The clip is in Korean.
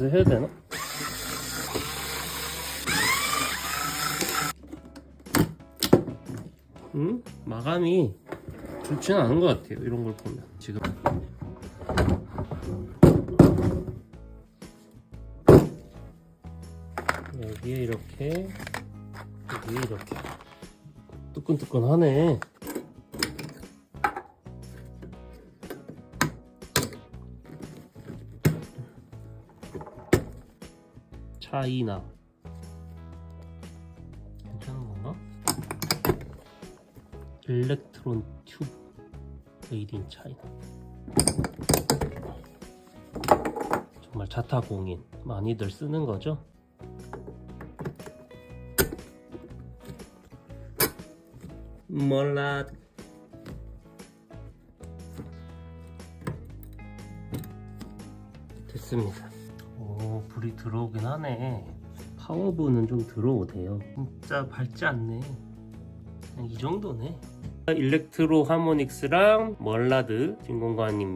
더 해야 되나? 음? 마감이 좋지는 않은 것 같아요. 이런 걸 보면 지금. 여기에 이렇게 여기에 이렇게 뜨끈뜨끈하네. 차이나. 괜찮은 건가? 일렉트론 튜브 메이드 인 차이나. 정말 자타공인. 많이들 쓰는 거죠? 몰라. 됐습니다. 오 불이 들어오긴 하네. 파워브는 좀 들어오대요. 진짜 밝지 않네. 이 정도네. 일렉트로 하모닉스랑 멀라드 진공관입니다